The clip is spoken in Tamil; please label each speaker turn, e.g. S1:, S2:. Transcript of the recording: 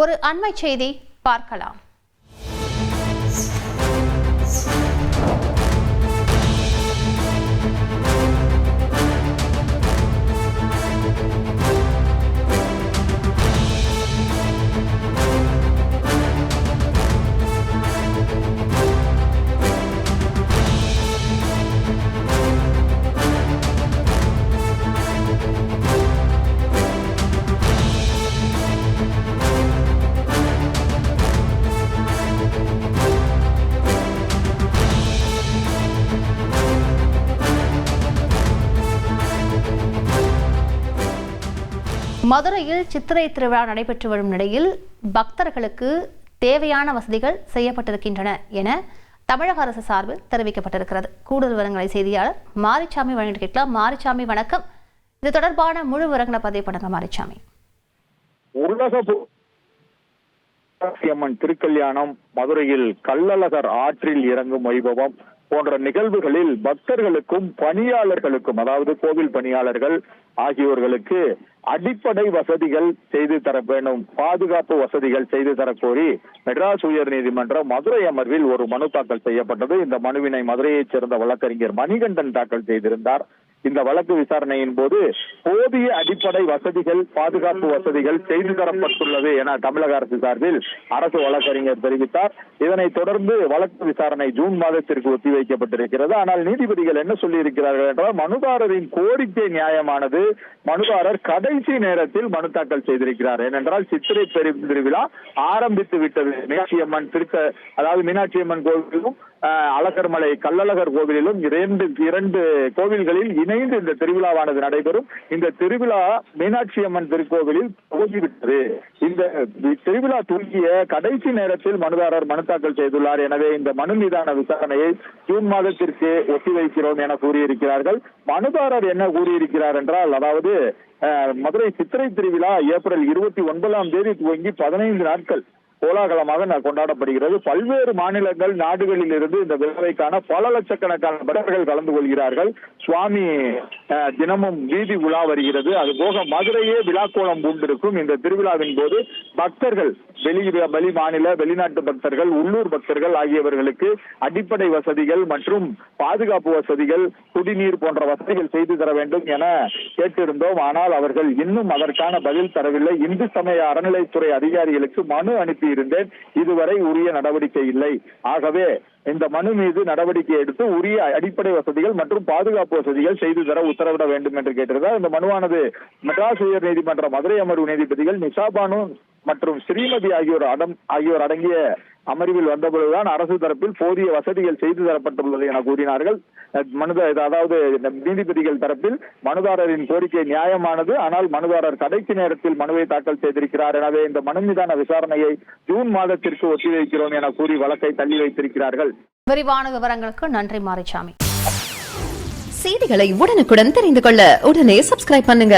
S1: ஒரு அண்மை செய்தி பார்க்கலாம். மதுரையில் சித்திரை திருவிழா நடைபெற்று வரும் நிலையில் பக்தர்களுக்கு தேவையான வசதிகள் செய்யப்பட்டிருக்கின்றன என தமிழக அரசு சார்பில் தெரிவிக்கப்பட்டிருக்கிறது. கூடுதல் விவரங்களை செய்தியாளர் மாரிச்சாமி வழங்கிட்டு கேட்கலாம். மாரிச்சாமி வணக்கம். இது தொடர்பான முழு விவரங்களை பதிவு பண்ணுங்க மாரிச்சாமி.
S2: அம்மன் திருக்கல்யாணம் மதுரையில் கள்ளழகர் ஆற்றில் இறங்கும் வைபவம். போன்ற நிகழ்வுகளில் பக்தர்களுக்கும் பணியாளர்களுக்கும் அதாவது கோவில் பணியாளர்கள் ஆகியோர்களுக்கு அடிப்படை வசதிகள் செய்து தர வேண்டும். பாதுகாப்பு வசதிகள் செய்து தர கோரி மெட்ராஸ் உயர் நீதிமன்றம் மதுரை அமர்வில் ஒரு மனு தாக்கல் செய்யப்பட்டது. இந்த மனுவினை மதுரையைச் சேர்ந்த வழக்கறிஞர் மணிகண்டன் தாக்கல் செய்திருந்தார். இந்த வழக்கு விசாரணையின் போது போதிய அடிப்படை வசதிகள் பாதுகாப்பு வசதிகள் செய்து தரப்பட்டுள்ளது என தமிழக அரசு சார்பில் அரசு வழக்கறிஞர் தெரிவித்தார். இதனை தொடர்ந்து வழக்கு விசாரணை ஜூன் மாதத்திற்கு ஒத்திவைக்கப்பட்டிருக்கிறது. ஆனால் நீதிபதிகள் என்ன சொல்லியிருக்கிறார்கள் என்றால் மனுதாரரின் கோரிக்கை நியாயமானது. மனுதாரர் கடைசி நேரத்தில் மனு தாக்கல் செய்திருக்கிறார். ஏனென்றால் சித்திரை பெருந்திருவிழா ஆரம்பித்து விட்டது. மீனாட்சி அம்மன் திருக்க அதாவது மீனாட்சி அம்மன் கோவிலும் அழகர்மலை கல்லழகர் கோவிலிலும் இரண்டு இரண்டு கோவில்களில் இணைந்து இந்த திருவிழாவானது நடைபெறும். இந்த திருவிழா மீனாட்சி அம்மன் திருக்கோவிலில் துவங்கிவிட்டது. இந்த திருவிழா துவங்கிய கடைசி நேரத்தில் மனுதாரர் மனு தாக்கல் செய்துள்ளார். எனவே இந்த மனு மீதான விசாரணையை ஜூன் மாதத்திற்கு ஒத்திவைக்கிறோம் என கூறியிருக்கிறார்கள். மனுதாரர் என்ன கூறியிருக்கிறார் என்றால் அதாவது அஹ், மதுரை சித்திரை திருவிழா ஏப்ரல் இருபத்தி ஒன்பதாம் தேதி துவங்கி பதினைந்து நாட்கள். கோலாகலமாக கொண்டாடப்படுகிறது. பல்வேறு மாநிலங்கள் நாடுகளில் இருந்து இந்த விழாவைக்கான பல லட்சக்கணக்கான பக்தர்கள் கலந்து கொள்கிறார்கள். சுவாமி தினமும் வீதி உலா வருகிறது. அது போக மதுரையே விழாக்கோலம் பூண்டிருக்கும். இந்த திருவிழாவின் போது பக்தர்கள் வெளி வெளி மாநில வெளிநாட்டு பக்தர்கள் உள்ளூர் பக்தர்கள் ஆகியவர்களுக்கு அடிப்படை வசதிகள் மற்றும் பாதுகாப்பு வசதிகள் குடிநீர் போன்ற வசதிகள் செய்து தர வேண்டும் என கேட்டிருந்தோம். ஆனால் அவர்கள் இன்னும் அதற்கான பதில் தரவில்லை. இந்து சமய அறநிலைத்துறை அதிகாரிகளுக்கு மனு அனுப்பியிருந்தேன். இதுவரை உரிய நடவடிக்கை இல்லை. ஆகவே இந்த மனு மீது நடவடிக்கை எடுத்து உரிய அடிப்படை வசதிகள் மற்றும் பாதுகாப்பு வசதிகள் செய்து தர உத்தரவிட வேண்டும் என்று கேட்டிருந்தார். இந்த மனுவானது மெட்ராஸ் உயர் நீதிமன்ற மதுரை அமர்வு நீதிபதிகள் நிஷாபானு மற்றும் ஸ்ரீமதி ஆகியோர் அடம் ஆகியோர் அடங்கிய அமர்வில் வந்தபொழுதுதான் அரசு தரப்பில் போதிய வசதிகள் செய்து தரப்பட்டுள்ளது என கூறினார்கள். மனுத அதாவது நீதிபதிகள் தரப்பில் மனுதாரரின் கோரிக்கை நியாயமானது. ஆனால் மனுதாரர் கடைசி நேரத்தில் மனுவை தாக்கல் செய்திருக்கிறார். எனவே இந்த மனு மீதான விசாரணையை ஜூன் மாதத்திற்கு ஒத்திவைக்கிறோம் என கூறி வழக்கை தள்ளி வைத்திருக்கிறார்கள்.
S1: விரிவான விவரங்களுக்கு நன்றி மாரிச்சாமி.
S3: செய்திகளை உடனுக்குடன் தெரிந்து கொள்ள உடனே சப்ஸ்கிரைப் பண்ணுங்க.